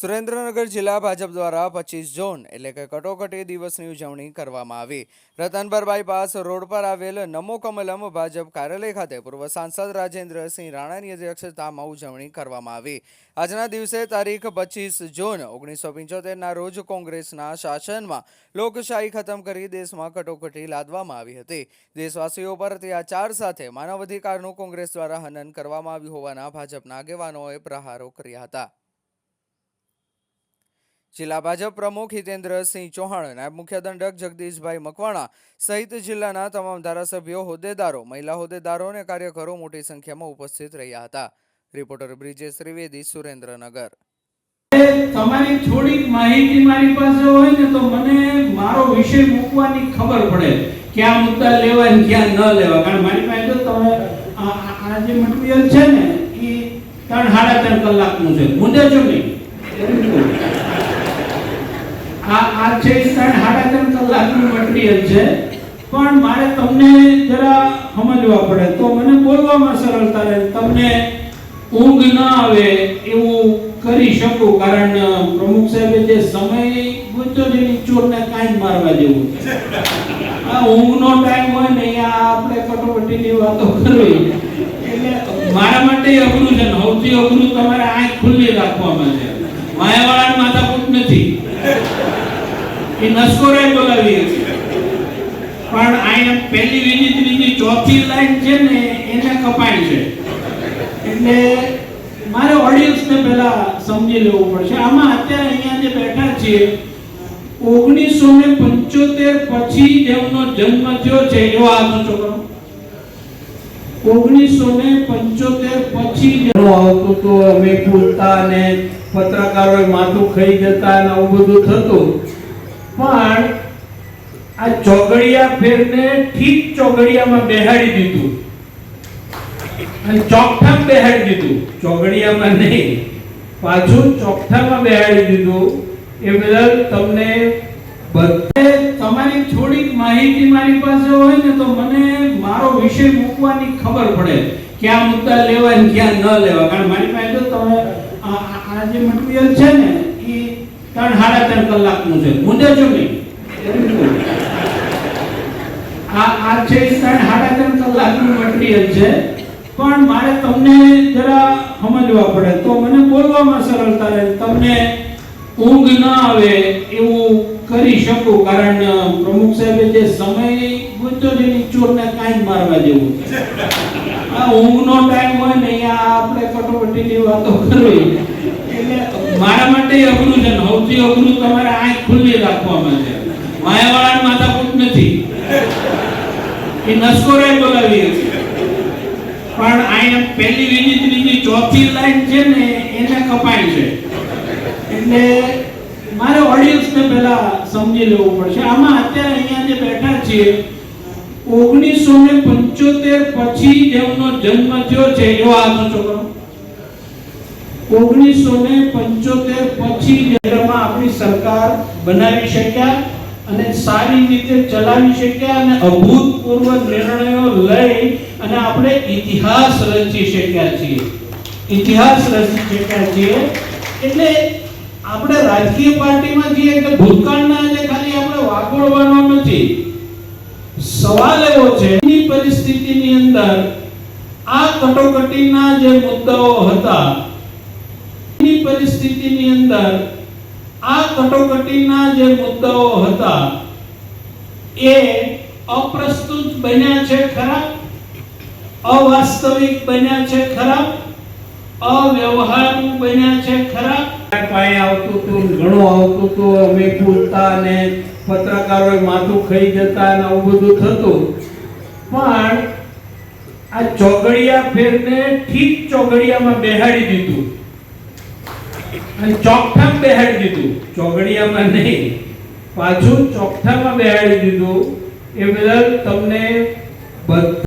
સુરેન્દ્રનગર જિલ્લા ભાજપ દ્વારા પચીસ જૂન એટલે કે કટોકટી દિવસની ઉજવણી કરવામાં આવી. રતનભરભાઈ બાયપાસ રોડ પર આવેલ નમો કમલમ ભાજપ કાર્યાલય ખાતે પૂર્વ સાંસદ રાજેન્દ્રસિંહ રાણાની અધ્યક્ષતામાં ઉજવણી કરવામાં આવી. આજના દિવસે તારીખ પચીસ જૂન ઓગણીસો પંચોતેરના રોજ કોંગ્રેસના શાસનમાં લોકશાહી ખતમ કરી દેશમાં કટોકટી લાદવામાં આવી હતી. દેશવાસીઓ પર અત્યાચાર સાથે માનવ અધિકારનું કોંગ્રેસ દ્વારા હનન કરવામાં આવ્યું હોવાના ભાજપના આગેવાનોએ પ્રહારો કર્યા હતા. જિલ્લા ભાજપ પ્રમુખ હિતેન્દ્રસિંહ ચૌહાણ નાયબ મુખ્ય દંડક જગદીશભાઈ મકવાણા સહિત જિલ્લાના તમામ ધારાસભ્યો, હોદ્દેદારો, મહિલા હોદ્દેદારો અને કાર્યકરો મોટી સંખ્યામાં ઉપસ્થિત રહ્યા હતા. રિપોર્ટર બ્રિજેશ ત્રિવેદી, સુરેન્દ્રનગર. તમારી થોડીક માહિતી મારી પાસે હોય ને તો મને મારો વિષય મૂકવાની ખબર પડે ક્યાં મુદ્દા લેવા ને ક્યાં ન લેવા કારણ મારી પાસે તો તમે, આ જે મટીરિયલ છે ને એ ત્રણ સાડા ત્રણ કલાકનું છે. મુદ્દે છો નહીં. આ આ છે ત્રણ સાડા કલાકનું મટીરિયલ છે. પણ મારે તમને જરા સમજવા પડે. તો મને બોલવામાં સરળતા રહે. તમને ઊંઘ ન આવે એવું કરી શકું, કારણ પ્રમુખ સાહેબે જે સમય ગુચો જેની ચોરને કાંઈ મારવા જેવું. આ ઊંઘનો ટાઈમ હોય ને, અહીંયા આપણે કટોકટીની વાતો કરવી. એટલે મારા માટે અઘરું છે ને, સૌથી અઘરું તમારે આંખ ખુલ્લી રાખવામાં છે માયાવાળાને માથાકૂટ નથી એ નસકોરાય બોલાવી હતી. પણ અહીંયા પહેલી બીજી ચોથી લાઈન છે ને, એને કપાય છે. એટલે મારે ઓડિયન્સને પહેલા સમજી લેવું પડશે. આમાં અત્યારે અહીંયા જે બેઠા છીએ, ઓગણીસો ને પંચોતેર પછી જેમનો જન્મ થયો છે, એવો હાથ છોકરો. ઓગણીસો ને પંચોતેર પછી આવતું તો અમે પૂછતા ને પત્રકારોએ માથું ખાઈ જતા ને આવું બધું થતું. પણ આ ચોગડિયા ફેરને ઠીક ચોગડિયામાં બેહાડી દીધું. અને ચોકઠામાં બેહાડી દીધું. ચોગડિયામાં નહીં, પાછું ચોકઠામાં બેહાડી દીધું. એ બદલ તમને બધે તમારી થોડીક માહિતી મારી પાસે હોય ને તો મને મારો વિષય મૂકવાની ખબર પડે ક્યાં મુદ્દા લેવા ક્યાં ન લેવા કારણ મારી પાસે તો તમે આ જે મટીરિયલ છે ને ત્રણ સાડા ત્રણ કલાકનું છે. ઊંધે છો નહીં આ આ છે ત્રણ સાડા ત્રણ કલાકનું મટીરિયલ છે. પણ મારે તમને જરા સમજવા પડે. તો મને બોલવામાં સરળતા રહે તમને ઊંઘ ન આવે એવું કરી શકું. કારણ પ્રમુખ સાહેબે જે સમય ગુચો છે ચોરને કાંઈ જ મારવા જેવું આ ઊંઘનો ટાઈમ હોય ને, અહીંયા આપણે કટોકટીની વાતો કરવી. એટલે મારા માટે અઘરું છે સૌથી અઘરું તમારે આંખ ખુલ્લી રાખવામાં છે. માયાવાળા માથાકૂટ નથી. એ નસકોરે બોલાવીએ છીએ. પણ અહીંયા પહેલી બીજી ત્રીજી ચોથી લાઈન છે ને, એને કપાય છે. એટલે મારે ઓડિયન્સને પહેલા સમજી લેવું પડશે. આમાં અત્યારે અહીંયા જે બેઠા છીએ, ઓગણીસો ને પંચોતેર પછી જેમનો જન્મ થયો છે. એવો આજનો ઊંચો કરો ઓગણીસો ને પંચોતેર પછી જેમાં આપણી સરકાર બનાવી શક્યા અને સારી રીતે ચલાવી શક્યા અને અભૂતપૂર્વ નિર્ણયો લઈ અને આપણે ઇતિહાસ રચી શક્યા છીએ. ઇતિહાસ રચી શક્યા છીએ. એટલે આપણે રાજકીય પાર્ટીમાં છીએ એટલે ભૂતકાળના આજે ખાલી આપણે વાગોળવાનો નથી. સવાલ એવો છે પરિસ્થિતિની અંદર આ કટોકટીના જે મુદ્દાઓ હતા એની પરિસ્થિતિની અંદર આ કટોકટીના જે મુદ્દાઓ હતા એ અપ્રસ્તુત બન્યા છે ખરા? અવાસ્તવિક બન્યા છે ખરા? અવ્યવહારુ બન્યા છે ખરા? કાંઈ આવતું હતું ઘણું આવતું હતું. અમે પૂછતા અને પત્રકારોએ માથું ખાઈ જતા અને આવું બધું થતું. પણ આ ચોગડિયા ફેરને ઠીક ચોગડિયામાં બેહાડી દીધું. અને ચોકઠામ બેહાડી દીધું. ચોગડિયામાં નહીં. પાછું ચોકઠામાં બેહાડી દીધું. એ બદલ તમને બધા